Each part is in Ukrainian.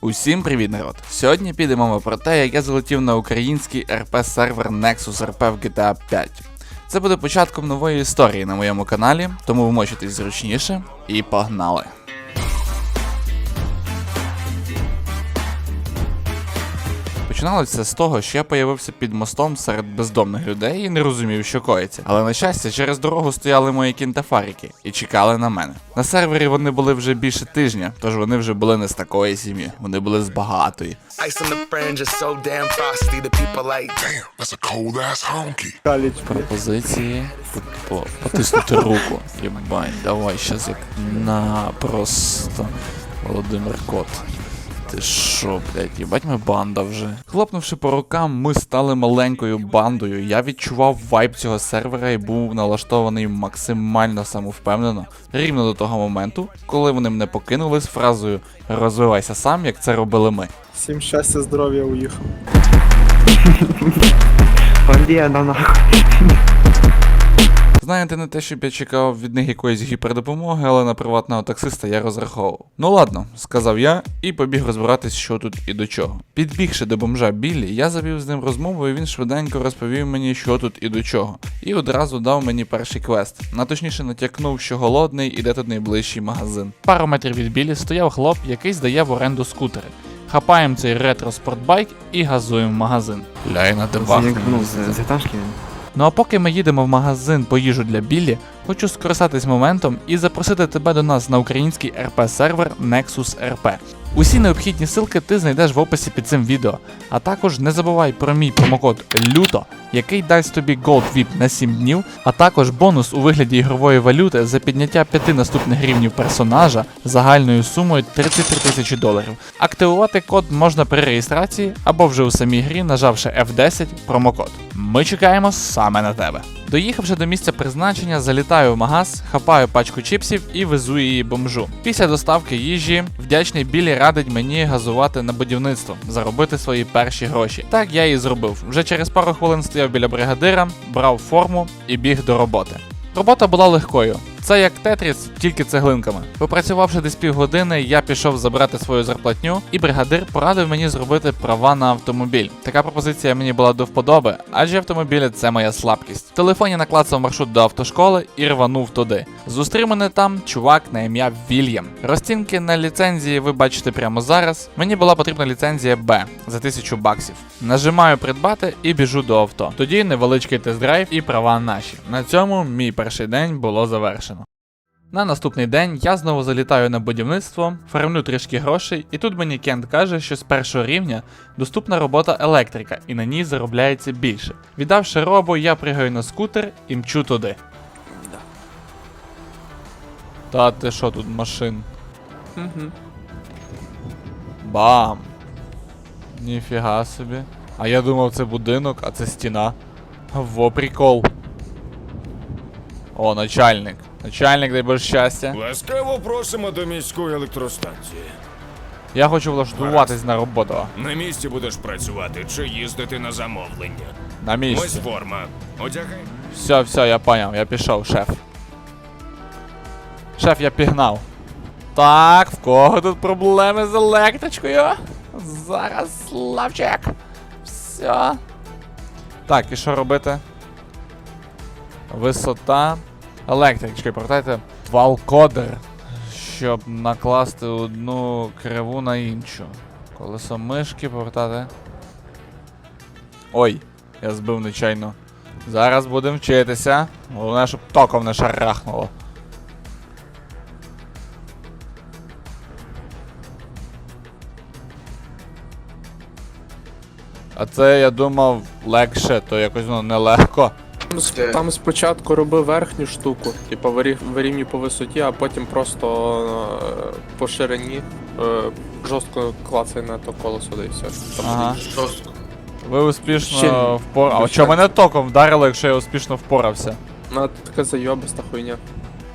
Усім привіт, народ! Сьогодні підемо ми про те, як я залетів на український РП сервер Nexus RP в GTA 5. Це буде початком нової історії на моєму каналі, тому вмочитесь зручніше і погнали! Починалося все з того, що я появився під мостом серед бездомних людей і не розумів, що коїться. Але на щастя, через дорогу стояли мої кінтафарики і чекали на мене. На сервері вони були вже більше тижня, тож вони вже були не з такої сім'ї, вони були з багатої. Пропозиції по- потиснути руку. Єбать, давай щас як на просто Володимир Кот. Ти що, блядь, їбать ми банда вже. Хлопнувши по рукам, ми стали маленькою бандою. Я відчував вайб цього сервера і був налаштований максимально самовпевнено, рівно до того моменту, коли вони мене покинули з фразою Розвивайся сам, як це робили ми. Всім щастя, здоров'я уїхав. Бандія на нахуй. Знаєте, не те, щоб я чекав від них якоїсь гіпердопомоги, але на приватного таксиста я розраховував. Ну ладно, сказав я і побіг розбиратись, що тут і до чого. Підбігши до бомжа Біллі, я завів з ним розмову, і він швиденько розповів мені, що тут і до чого. І одразу дав мені перший квест. Наточніше натякнув, що голодний і де тут найближчий магазин. Пару метрів від Біллі стояв хлоп, який здає в оренду скутери. Хапаємо цей ретро спортбайк і газуємо в магазин. Ляй на дебах. Як, ну, з, з етажки. Ну а поки ми їдемо в магазин по їжу для Біллі, хочу скористатись моментом і запросити тебе до нас на український РП сервер Nexus RP. Усі необхідні ссылки ти знайдеш в описі під цим відео. А також не забувай про мій промокод LUTO, який дасть тобі Gold VIP на 7 днів, а також бонус у вигляді ігрової валюти за підняття 5 наступних рівнів персонажа загальною сумою 33 тисячі доларів. Активувати код можна при реєстрації або вже у самій грі, нажавши F10 промокод. Ми чекаємо саме на тебе. Доїхавши до місця призначення, залітаю в магаз, хапаю пачку чіпсів і везу її бомжу. Після доставки їжі вдячний Білі радить мені газувати на будівництво, заробити свої перші гроші. Так я і зробив. Вже через пару хвилин стояв біля бригадира, брав форму і біг до роботи. Робота була легкою. Це як Тетріс, тільки цеглинками. Попрацювавши десь півгодини, я пішов забрати свою зарплатню, і бригадир порадив мені зробити права на автомобіль. Така пропозиція мені була до вподоби, адже автомобілі це моя слабкість. В телефоні наклацав маршрут до автошколи і рванув туди. Зустрів мене там чувак на ім'я Вільям. Розцінки на ліцензії ви бачите прямо зараз. Мені була потрібна ліцензія Б за 1000 баксів. Нажимаю придбати і біжу до авто. Тоді невеличкий тест-драйв і права наші. На цьому мій перший день було завершено. На наступний день я знову залітаю на будівництво, фармлю трішки грошей, і тут мені Кент каже, що з першого рівня доступна робота електрика, і на ній заробляється більше. Віддавши робу, я пригаю на скутер і мчу туди. Та ти що тут машин? Бам! Ніфіга собі. А я думав, це будинок, а це стіна. Во прикол. О, начальник. Начальник, дай Боже щастя. Ласкаво просимо до міської електростанції. Я хочу влаштуватись на роботу. На місці будеш працювати чи їздити на замовлення. На Ось місці. форма. Одягай. Все, все, я поняв, я пішов, шеф. Шеф, я пігнав. Так, в кого тут проблеми з електричкою? Зараз славчик. Все. Так, і що робити? Висота. Електрик, чекай, повертайте. Валкодер. Щоб накласти одну криву на іншу. Колесо мишки повертати. Ой, я збив нечайно. Зараз будемо вчитися. Головне, щоб током не шарахнуло. А це я думав легше, то якось ну нелегко. Там Там спочатку роби верхню штуку, типу вирівнюй по висоті, а потім просто е, по ширині е, жорстко клацай на то колесо, да і все. Там Ага. Жорстко. Ви успішно Ще- впоралися. А що чого мене током вдарило, якщо я успішно впорався? Ну, така зайобиста хуйня.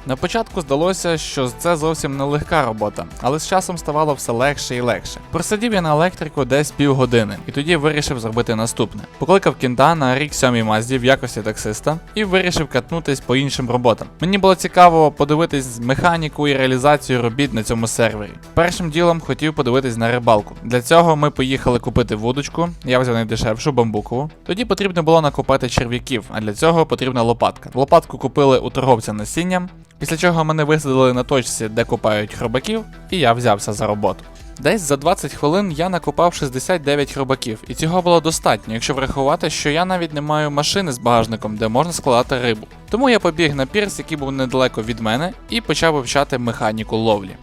На початку здалося, що це зовсім не легка робота, але з часом ставало все легше і легше. Просидів я на електрику десь півгодини, і тоді вирішив зробити наступне. Покликав кінта на рік 7 Мазді в якості таксиста і вирішив катнутись по іншим роботам. Мені було цікаво подивитись механіку і реалізацію робіт на цьому сервері. Першим ділом хотів подивитись на рибалку. Для цього ми поїхали купити вудочку, я взяв найдешевшу бамбукову. Тоді потрібно було накопати черв'яків, а для цього потрібна лопатка. Лопатку купили у торговця насінням, після чого мене висадили на точці, де купають хробаків, і я взявся за роботу. Десь за 20 хвилин я накопав 69 хробаків, і цього було достатньо, якщо врахувати, що я навіть не маю машини з багажником, де можна складати рибу. Тому я побіг на пірс, який був недалеко від мене, і почав вивчати механіку ловлі.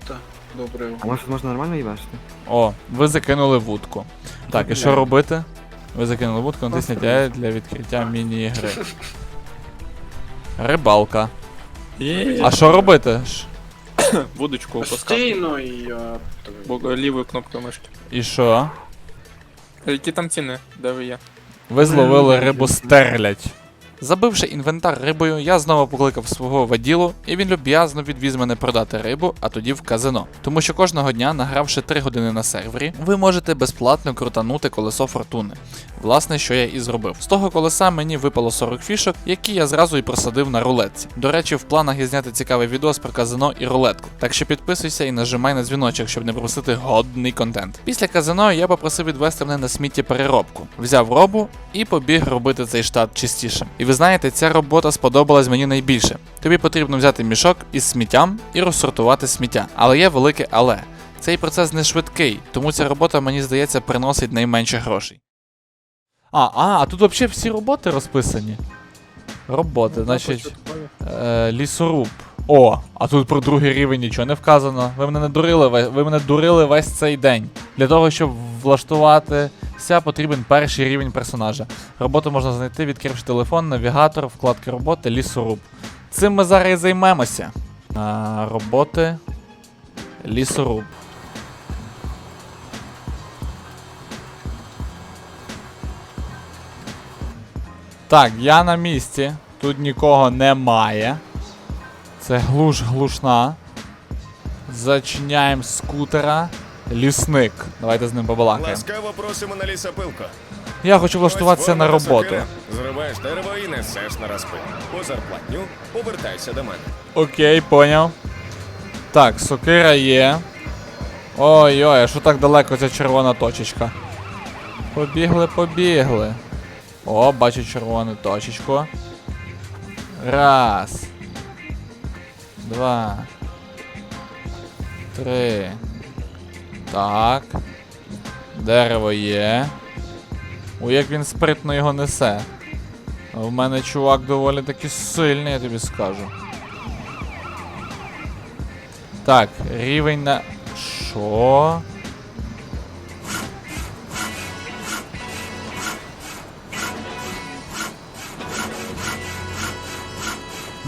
А може можна нормально їбашити? О, ви закинули вудку. Так, і що робити? Ви закинули вудку, натисніть «Е» для відкриття міні-гри. Рибалка. А що робити? ж? Вудочку опускати. Постійно і я. Бо- Лівою кнопкою мишки. І що? Які там ціни? Де ви є? Ви зловили рибу стерлядь. Забивши інвентар рибою, я знову покликав свого воділу, і він люб'язно відвіз мене продати рибу, а тоді в казино. Тому що кожного дня, награвши 3 години на сервері, ви можете безплатно крутанути колесо фортуни. Власне, що я і зробив. З того колеса мені випало 40 фішок, які я зразу і просадив на рулетці. До речі, в планах є зняти цікавий відос про казино і рулетку. Так що підписуйся і нажимай на дзвіночок, щоб не пропустити годний контент. Після казино я попросив відвести мене на сміттєпереробку. Взяв робу і побіг робити цей штат чистішим. І ви знаєте, ця робота сподобалась мені найбільше. Тобі потрібно взяти мішок із сміттям і розсортувати сміття. Але є велике але. Цей процес не швидкий, тому ця робота, мені здається, приносить найменше грошей. А, а, а тут взагалі всі роботи розписані. Роботи, значить. Е, лісоруб. О, а тут про другий рівень нічого не вказано. Ви мене не дурили, ви мене дурили весь цей день. Для того, щоб влаштуватися, потрібен перший рівень персонажа. Роботу можна знайти, відкривши телефон, навігатор, вкладки роботи, лісоруб. Цим ми зараз і займемося. А, роботи. Лісоруб. Так, я на місці. Тут нікого немає. Це глуш глушна. Зачиняємо скутера. Лісник. Давайте з ним побалакаємо. Ласкаво просимо на лісопилку. Я хочу влаштуватися на роботу. Зриваєш дерево і несеш на розпил. По зарплатню повертайся до мене. Окей, поняв. Так, сокира є. Ой-ой, а що так далеко ця червона точечка? Побігли, побігли. О, бачу червону точечку. Раз. Два. Три. Так. Дерево є. О, як він спритно його несе. В мене чувак доволі таки сильний, я тобі скажу. Так, рівень на. Що?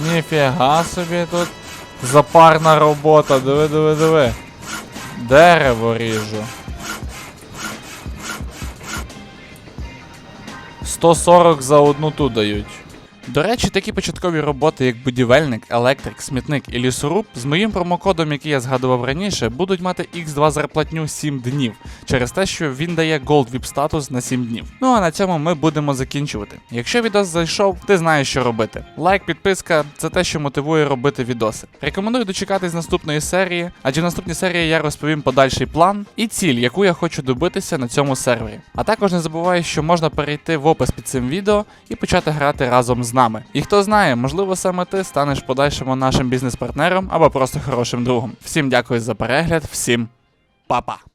Ніфіга собі тут запарна робота. Диви, диви, диви. Дерево ріжу. 140 за одну ту дають. До речі, такі початкові роботи, як будівельник, електрик, смітник і лісоруб, з моїм промокодом, який я згадував раніше, будуть мати X2 зарплатню 7 днів, через те, що він дає Gold VIP статус на 7 днів. Ну а на цьому ми будемо закінчувати. Якщо відос зайшов, ти знаєш, що робити. Лайк, підписка це те, що мотивує робити відоси. Рекомендую дочекатись наступної серії, адже в наступній серії я розповім подальший план і ціль, яку я хочу добитися на цьому сервері. А також не забувай, що можна перейти в опис під цим відео і почати грати разом з нами. І хто знає, можливо, саме ти станеш подальшим нашим бізнес-партнером або просто хорошим другом. Всім дякую за перегляд, всім па-па!